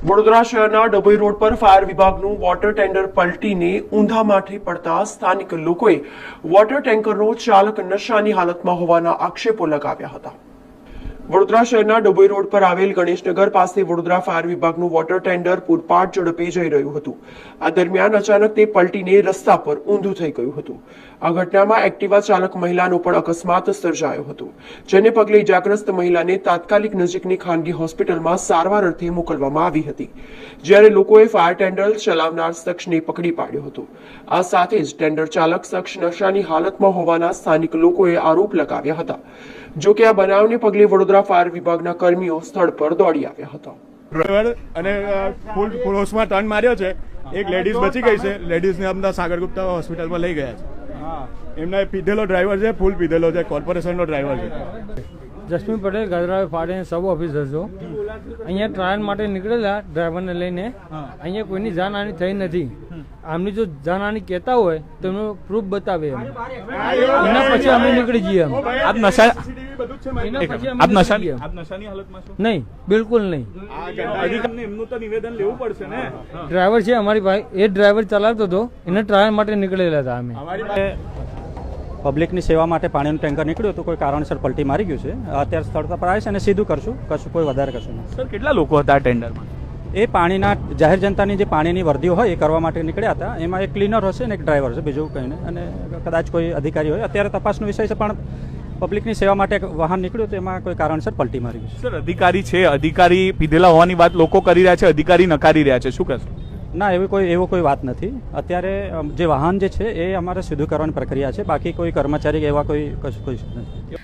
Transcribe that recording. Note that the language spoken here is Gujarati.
વડોદરા શહેરના ડભોઈ રોડ પર ફાયર વિભાગનું વોટર ટેન્ડર પલટીને ઊંધા માઠે પડતા સ્થાનિક લોકોએ વોટર ટેન્કરનો ચાલક નશાની હાલતમાં હોવાના આક્ષેપો લગાવ્યા હતા. વડોદરા શહેરના ડભોઈ રોડ પર આવેલ ગણેશનગર પાસે વડોદરા ફાયર વિભાગનું વોટર ટેન્ડર પૂરપાટ ઝડપે જઈ રહ્યું હતું. આ દરમિયાન અચાનક તે પલટીને રસ્તા પર ઊંધું થઈ ગયું હતું. આ ઘટનામાં એક્ટિવા ચાલક મહિલાનો પણ અકસ્માત સર્જાયો હતો, જેને પગલે ઇજાગ્રસ્ત મહિલાને તાત્કાલિક નજીકની ખાનગી હોસ્પિટલમાં સારવાર અર્થે મોકલવામાં આવી હતી. જ્યારે લોકોએ ફાયર ટેન્ડર ચલાવનાર શખ્સને પકડી પાડ્યો હતો. આ સાથે જ ટેન્ડર ચાલક શખ્સ નશાની હાલતમાં હોવાના સ્થાનિક લોકોએ આરોપ લગાવ્યા હતા. જોકે આ બનાવને પગલે વડોદરા ફાયર વિભાગના કર્મીઓ સ્થળ પર દોડી આવ્યા હતા. ડ્રાઈવર અને ફૂલ ફૂલ હોશમાં ટર્ન માર્યો છે. એક લેડીઝ બચી ગઈ છે. લેડીઝને અમદાવાદ સાગર ગુપ્તા હોસ્પિટલમાં લઈ ગયા છે. એમના પીધેલો ડ્રાઈવર છે ફૂલ પીધેલો છે કોર્પોરેશનનો ડ્રાઈવર છે. જસ્મીન પટેલ ગજરાવે ફાડે સબ ઓફિસર છો. અહીંયા ટ્રાયલ માટે નીકળેલા ડ્રાઈવરને લઈને અહીંયા કોઈની જાનહાની થઈ નથી. આમની જો જાનહાની કહેતા હોય તો એનો પ્રૂફ બતાવે એમ. એના પછી અમે નીકળી જઈએ એમ. આપ નશા આપ નશાની આપ નશાની હાલતમાં છો? નહીં બિલકુલ નહીં. અધિકારીને એમનું તો નિવેદન લેવું પડશે ને? ડ્રાઈવર છે અમારી ભાઈ. એ ડ્રાઈવર ચલાવતો હતો. એને ટ્રાયલ માટે નીકળેલા હતા અમે. પબ્લિકની સેવા માટે પાણીનું ટેન્કર નીકળ્યું હતું. કોઈ કારણસર પલટી મારી ગયું છે. અત્યારે સ્થળ પર આવે છે અને સીધું કરશું. કશું કોઈ વધારે કશું નહીં. સર કેટલા લોકો હતા આ ટેન્ડરમાં? એ પાણીના જાહેર જનતાની જે પાણીની વર્દીઓ હોય એ કરવા માટે નીકળ્યા હતા. એમાં એક ક્લીનર હશે ને એક ડ્રાઈવર છે બીજું કંઈ નહીં. અને કદાચ કોઈ અધિકારી હોય. અત્યારે તપાસનો વિષય છે પણ પબ્લિકની સેવા માટે એક વાહન નીકળ્યું તો એમાં કોઈ કારણસર પલટી મારી સર અધિકારી છે અધિકારી પીધેલા હોવાની વાત લોકો કરી રહ્યા છે અધિકારી નકારી રહ્યા છે. શું કહેશો? ના એવી કોઈ એવો કોઈ વાત નથી. અત્યારે જે વાહન જે છે એ અમારે સીધું કરવાની પ્રક્રિયા છે. બાકી કોઈ કર્મચારી કે એવા કોઈ કશું કોઈ નથી.